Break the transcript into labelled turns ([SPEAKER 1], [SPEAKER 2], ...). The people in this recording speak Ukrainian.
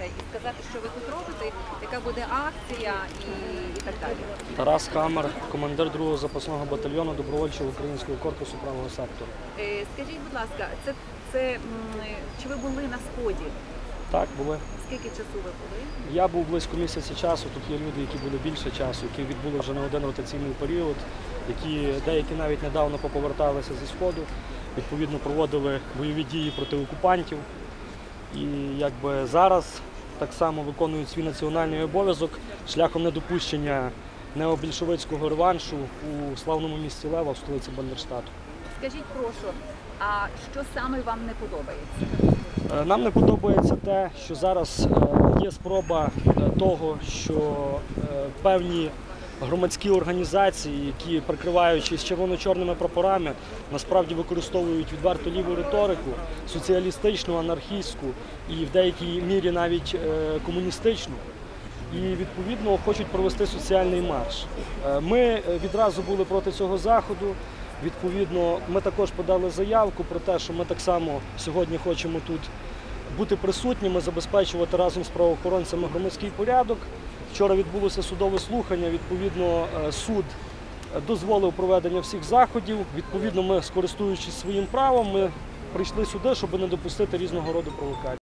[SPEAKER 1] представитися і сказати, що ви тут робите, яка буде акція і, і так далі.
[SPEAKER 2] Тарас Хамер, командир 2-го запасного батальйону добровольчого українського корпусу правого сектору.
[SPEAKER 1] Е, Скажіть, будь ласка, це, це м, чи ви були на сході?
[SPEAKER 2] Так, були.
[SPEAKER 1] Скільки часу ви були?
[SPEAKER 2] Я був близько місяця часу. Тут є люди, які були більше часу, які відбули вже не один ротаційний період, які деякі навіть недавно поповерталися зі сходу. Відповідно, проводили бойові дії проти окупантів. І якби зараз так само виконують свій національний обов'язок шляхом недопущення необільшовицького реваншу у славному місті Лева в столиці Бандерштату.
[SPEAKER 1] Скажіть, прошу, а що саме вам не подобається?
[SPEAKER 2] Е, Нам не подобається те, що зараз е, є спроба е, того, що певні громадські організації, які прикриваючись червоно-чорними прапорами, насправді використовують відверто ліву риторику, соціалістичну, анархістську і в деякій мірі навіть е, комуністичну. І відповідно хочуть провести соціальний марш. Е, Ми е, відразу були проти цього заходу. Відповідно, ми також подали заявку про те, що ми так само сьогодні хочемо тут бути присутніми, забезпечувати разом з правоохоронцями громадський порядок. Вчора відбулося судове слухання. Відповідно, е, суд е, дозволив проведення всіх заходів. Відповідно, ми, скористуючись своїм правом, ми прийшли сюди, щоб не допустити різного роду провокацій.